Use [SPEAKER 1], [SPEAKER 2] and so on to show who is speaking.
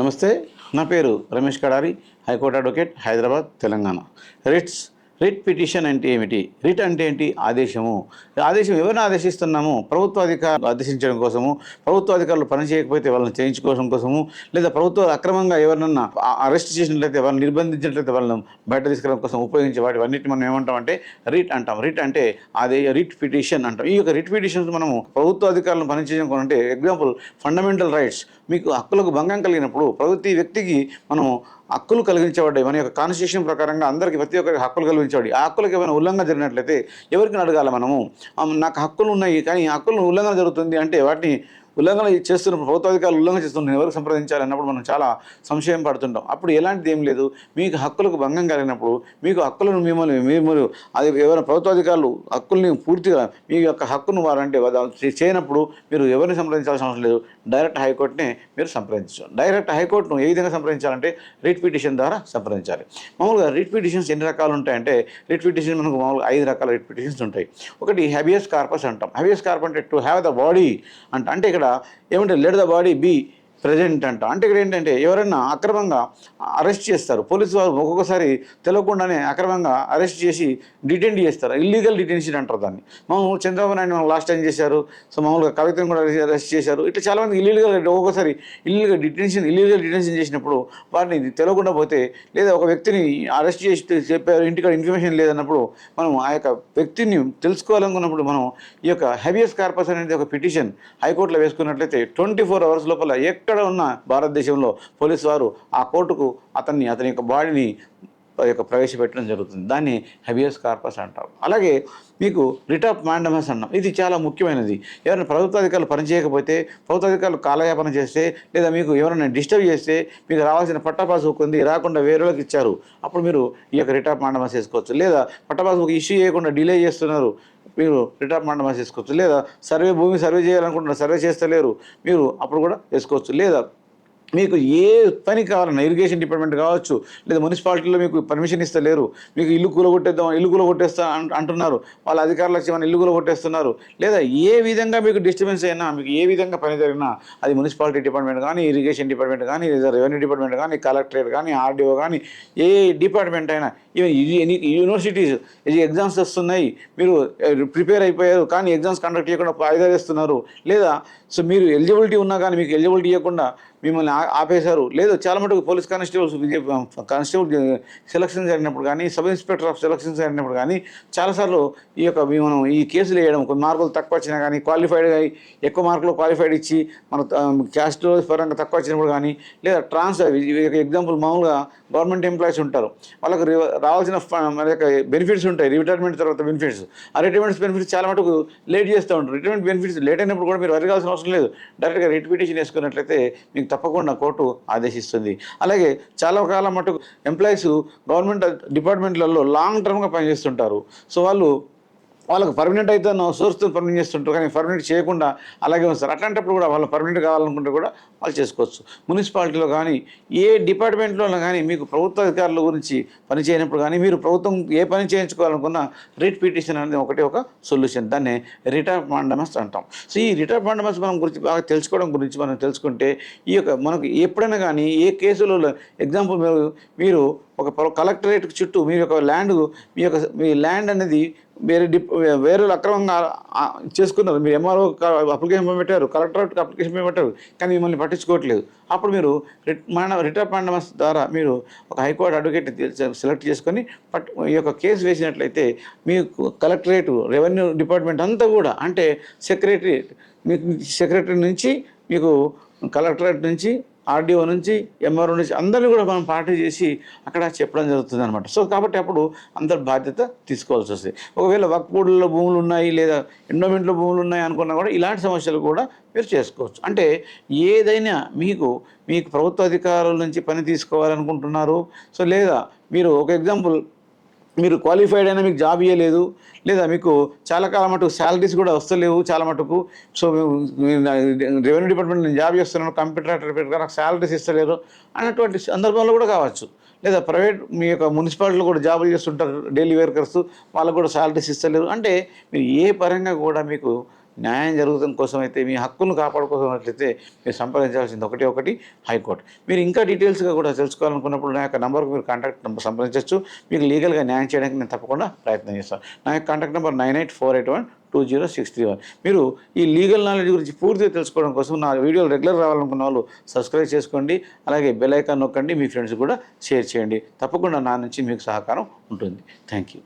[SPEAKER 1] నమస్తే నా పేరు Ramesh Kadari high court advocate Hyderabad Telangana. Writs writ petition అంటే ఏమిటి? రిట్ అంటే ఏంటి? ఆదేశము. ఆదేశం ఎవరిని ఆదేశిస్తున్నాము? ప్రభుత్వ అధికారులు ఆదేశించడం కోసము ప్రభుత్వ అధికారులు పని చేయకపోతే వాళ్ళని చేయించుకోవడం కోసము లేదా ప్రభుత్వాలు అక్రమంగా ఎవరినన్నా అరెస్ట్ చేసినట్లయితే వాళ్ళని నిర్బంధించినట్లయితే వాళ్ళని బయట తీసుకురావడం కోసం ఉపయోగించే వాటి అన్నిటిని మనం ఏమంటాం అంటే రిట్ అంటాం. రిట్ అంటే అదే రిట్ పిటిషన్ అంటాం. ఈ యొక్క రిట్ పిటిషన్స్ మనము ప్రభుత్వ అధికారులను పనిచేయడం అంటే ఎగ్జాంపుల్ ఫండమెంటల్ రైట్స్. మీకు హక్కులకు భంగం కలిగినప్పుడు ప్రతి వ్యక్తికి మనం హక్కులు కలిగించబడ్డాయి మన యొక్క కాన్స్టిట్యూషన్ ప్రకారంగా అందరికీ ప్రతి ఒక్కరికి హక్కులు కలిగించబడి ఆ హక్కులకు ఏమైనా ఉల్లంఘన జరిగినట్లయితే ఎవరికి అడగాలి మనము? నాకు హక్కులు ఉన్నాయి కానీ హక్కులను హక్కులు ఉల్లంఘన జరుగుతుంది అంటే వాటిని ఉల్లంఘన చేస్తున్నప్పుడు ప్రభుత్వాధికారులు ఉల్లంఘన చేస్తున్న ఎవరికి సంప్రదించాలి అన్నప్పుడు మనం చాలా సంశయం పడుతుంటాం. అప్పుడు ఎలాంటిది ఏం లేదు. మీకు హక్కులకు భంగం కలిగినప్పుడు మీకు హక్కులను మిమ్మల్ని మీరు అది ఎవరైనా ప్రభుత్వాధికారులు హక్కుల్ని పూర్తిగా మీ యొక్క హక్కును వారంటే చేయనప్పుడు మీరు ఎవరిని సంప్రదించాల్సిన అవసరం లేదు. డైరెక్ట్ హైకోర్టునే మీరు సంప్రదించవచ్చు. డైరెక్ట్ హైకోర్టును ఏ విధంగా సంప్రదించాలంటే రిట్ పిటిషన్ ద్వారా సంప్రదించాలి. మామూలుగా రిట్ పిటిషన్స్ ఎన్ని రకాలు ఉంటాయంటే రిట్ పిటిషన్ మనకు మామూలుగా ఐదు రకాల రిట్ పిటిషన్స్ ఉంటాయి. ఒకటి హ్యాబియస్ కార్పస్ అంటాం. హ్యాబియస్ కార్పస్ అంటే టు హ్యావ్ ద బాడీ అంట అంటే ఇక్కడ ఏమంటే let the body be present అంట. అంటే ఇక్కడ ఏంటంటే ఎవరైనా అక్రమంగా అరెస్ట్ చేస్తారు. పోలీసు వారు ఒక్కొక్కసారి తెలియకుండానే అక్రమంగా అరెస్ట్ చేసి డిటెండ్ చేస్తారు. ఇల్లీగల్ డిటెన్షన్ అంటారు దాన్ని. మామూలు చంద్రబాబు నాయుడు లాస్ట్ టైం చేశారు? సో మామూలుగా కవితను కూడా అరెస్ట్ చేశారు. ఇట్లా చాలామంది ఇల్లీగల్ ఒక్కొక్కసారి ఇల్లీగల్ డిటెన్షన్ ఇల్లీగల్ డిటెన్షన్ చేసినప్పుడు వారిని తెలియకుండా పోతే లేదా ఒక వ్యక్తిని అరెస్ట్ చేసి చెప్పారు ఇంటికాడ ఇన్ఫర్మేషన్ లేదన్నప్పుడు మనం ఆ యొక్క వ్యక్తిని తెలుసుకోవాలనుకున్నప్పుడు మనం ఈ యొక్క హెవియస్ కార్పస్ అనేది ఒక పిటిషన్ హైకోర్టులో వేసుకున్నట్లయితే ట్వంటీ ఫోర్ అవర్స్ లోపల ఎక్కడ ఉన్న భారతదేశంలో పోలీసు వారు ఆ కోర్టుకు అతన్ని అతని యొక్క బాడీని యొక్క ప్రవేశపెట్టడం జరుగుతుంది. దాన్ని హెబియస్ కార్పస్ అంటారు. అలాగే మీకు రిట్ ఆఫ్ మ్యాండమస్ అన్నాం. ఇది చాలా ముఖ్యమైనది. ఎవరైనా ప్రభుత్వ అధికారులు పనిచేయకపోతే ప్రభుత్వ అధికారులు కాలయాపన చేస్తే లేదా మీకు ఎవరైనా డిస్టర్బ్ చేస్తే మీకు రావాల్సిన పట్టాపాస్ బుక్ ఉంది రాకుండా వేరేలోకి ఇచ్చారు అప్పుడు మీరు ఈ యొక్క రిట్ ఆఫ్ మ్యాండమస్ చేసుకోవచ్చు లేదా పట్టాపాస్ ఇష్యూ చేయకుండా డిలే చేస్తున్నారు మీరు రిటర్న్ మండమా చేసుకోవచ్చు లేదా సర్వే భూమి సర్వే చేయాలనుకుంటున్నారు సర్వే చేస్తలేరు మీరు అప్పుడు కూడా వేసుకోవచ్చు. లేదా మీకు ఏ పని కావాలన్నా ఇరిగేషన్ డిపార్ట్మెంట్ కావచ్చు లేదా మున్సిపాలిటీలో మీకు పర్మిషన్ ఇస్తలేరు మీకు ఇల్లు కూలగొట్టేద్దాం ఇల్లు కూలగొట్టేస్తా అంటున్నారు వాళ్ళ అధికారులు వచ్చి మన ఇల్లు కూలగొట్టేస్తున్నారు లేదా ఏ విధంగా మీకు డిస్టర్బెన్స్ అయినా మీకు ఏ విధంగా పని జరిగినా అది మున్సిపాలిటీ డిపార్ట్మెంట్ కానీ ఇరిగేషన్ డిపార్ట్మెంట్ కానీ లేదా రెవెన్యూ డిపార్ట్మెంట్ కానీ కలెక్టరేట్ కానీ ఆర్డీఓ కానీ ఏ డిపార్ట్మెంట్ అయినా ఈవెన్ యూనివర్సిటీస్ ఇది ఎగ్జామ్స్ వస్తున్నాయి మీరు ప్రిపేర్ అయిపోయారు కానీ ఎగ్జామ్స్ కండక్ట్ చేయకుండా వాయిదా వేస్తున్నారు లేదా సో మీరు ఎలిజిబిలిటీ ఉన్నా కానీ మీకు ఎలిజిబిలిటీ ఇవ్వకుండా మిమ్మల్ని ఆపేశారు. లేదు చాలా మటుకు పోలీస్ కానిస్టేబుల్స్ కానిస్టేబుల్ సెలక్షన్ జరిగినప్పుడు కానీ సబ్ ఇన్స్పెక్టర్ ఆఫ్ సెలక్షన్స్ జరిగినప్పుడు కానీ చాలాసార్లు ఈ యొక్క మనం ఈ కేసులు వేయడం కొన్ని మార్కులు తక్కువ వచ్చినా కానీ క్వాలిఫైడ్ అయ్యి ఎక్కువ మార్కులు క్వాలిఫైడ్ ఇచ్చి మన క్యాస్ట్ పరంగా తక్కువ వచ్చినప్పుడు కానీ లేదా ట్రాన్స్ ఎగ్జాంపుల్ మామూలుగా గవర్నమెంట్ ఎంప్లాయీస్ ఉంటారు. వాళ్ళకు రావాల్సిన ఫ- మన యొక్క బెనిఫిట్స్ ఉంటాయి. రిటైర్మెంట్ తర్వాత బెనిఫిట్స్. ఆ రిటైర్మెంట్స్ బెనిఫిట్స్ చాలా మటుకు లేట్ చేస్తూ ఉంటారు. రిటైర్మెంట్ బెనిఫిట్స్ లేట్ అయినప్పుడు కూడా మీరు అడగాల్సిన అవసరం లేదు. డైరెక్ట్గా రిట్ పిటిషన్ వేసుకున్నట్లయితే మీకు తప్పకుండా కోర్టు ఆదేశిస్తుంది. అలాగే చాలా కాలం మటుకు ఎంప్లాయీస్ గవర్నమెంట్ డిపార్ట్మెంట్లలో లాంగ్ టర్మ్గా పనిచేస్తుంటారు. సో వాళ్ళు వాళ్ళకి పర్మనెంట్ అయితే సోర్స్తో పర్మనెంట్ చేస్తుంటారు కానీ పర్మనెంట్ చేయకుండా అలాగే వస్తారు అట్లాంటప్పుడు కూడా వాళ్ళు పర్మనెంట్ కావాలనుకుంటే కూడా కాల్ చేసుకోవచ్చు. మున్సిపాలిటీలో కానీ ఏ డిపార్ట్మెంట్లో కానీ మీకు ప్రభుత్వ అధికారుల గురించి పని చేయనప్పుడు కానీ మీరు ప్రభుత్వం ఏ పని చేయించుకోవాలనుకున్నా రిట్ పిటిషన్ అనేది ఒకటి ఒక సొల్యూషన్. దాన్ని రిటర్ మాండమస్ అంటాం. సో ఈ రిటర్ మాండమస్ మనం గురించి బాగా తెలుసుకోవడం గురించి మనం తెలుసుకుంటే ఈ యొక్క మనకు ఎప్పుడైనా కానీ ఏ కేసులో ఎగ్జాంపుల్ మీరు మీరు ఒక కలెక్టరేట్ చుట్టూ మీ యొక్క ల్యాండ్ మీ యొక్క మీ ల్యాండ్ అనేది వేరే డిప్ వేరే అక్రమంగా చేసుకున్నారు. మీరు ఎంఆర్ఓ అప్లికేషన్ పెట్టారు కలెక్టరేట్కి అప్లికేషన్ పెట్టారు కానీ మిమ్మల్ని పట్టించుకోవట్లేదు. అప్పుడు మీరు మన రిటర్ పాండమస్ ద్వారా మీరు ఒక హైకోర్టు అడ్వకేట్ సెలెక్ట్ చేసుకొని పట్ ఈ యొక్క కేసు వేసినట్లయితే మీకు కలెక్టరేట్ రెవెన్యూ డిపార్ట్మెంట్ అంతా కూడా అంటే సెక్రటరీ మీకు సెక్రటరీ నుంచి మీకు కలెక్టరేట్ నుంచి ఆర్డీఓ నుంచి ఎంఆర్ఓ నుంచి అందరినీ కూడా మనం పార్టీ చేసి అక్కడ చెప్పడం జరుగుతుంది అనమాట సో కాబట్టి అప్పుడు అందరి బాధ్యత తీసుకోవాల్సి వస్తుంది. ఒకవేళ వక్ భూములు ఉన్నాయి లేదా ఎండోమెంట్లో భూములు ఉన్నాయి అనుకున్నా కూడా ఇలాంటి సమస్యలు కూడా మీరు చేసుకోవచ్చు. అంటే ఏదైనా మీకు మీకు ప్రభుత్వ అధికారుల నుంచి పని తీసుకోవాలనుకుంటున్నారు. సో లేదా మీరు ఒక ఎగ్జాంపుల్ మీరు క్వాలిఫైడ్ అయినా మీకు జాబ్ ఇవ్వలేదు లేదా మీకు చాలా కాలం మటుకు శాలరీస్ కూడా వస్తలేవు చాలా మటుకు. సో రెవెన్యూ డిపార్ట్మెంట్ నేను జాబ్ చేస్తున్నాను కంప్యూటర్ ఆపరేటర్ నాకు శాలరీస్ ఇస్తలేరు అన్నటువంటి సందర్భంలో కూడా కావచ్చు. లేదా ప్రైవేట్ మీ యొక్క మున్సిపాలిటీలో కూడా జాబులు చేస్తుంటారు డైలీ వర్కర్స్ వాళ్ళకు కూడా శాలరీస్ ఇస్తలేరు. అంటే మీరు ఏ పరంగా కూడా మీకు న్యాయం జరుగుతున్న కోసం అయితే మీ హక్కును కాపాడుకోవాలట్లయితే మీరు సంప్రదించాల్సింది ఒకటి ఒకటి హైకోర్టు. మీరు ఇంకా డీటెయిల్స్గా కూడా తెలుసుకోవాలనుకున్నప్పుడు నా యొక్క నెంబర్కి మీరు కాంటాక్ట్ నెంబర్ సంప్రదించవచ్చు మీకు లీగల్గా న్యాయం చేయడానికి నేను తప్పకుండా ప్రయత్నం చేస్తాను. నా యొక్క contact number nine eight four eight one two zero six three one. మీరు ఈ లీగల్ నాలెడ్జ్ గురించి పూర్తిగా తెలుసుకోవడం కోసం నా వీడియోలు రెగ్యులర్ రావాలనుకున్న వాళ్ళు సబ్స్క్రైబ్ చేసుకోండి. అలాగే బెల్ ఐకాన్ నొక్కండి. మీ ఫ్రెండ్స్ కూడా షేర్ చేయండి. తప్పకుండా నా నుంచి మీకు సహకారం ఉంటుంది. Thank you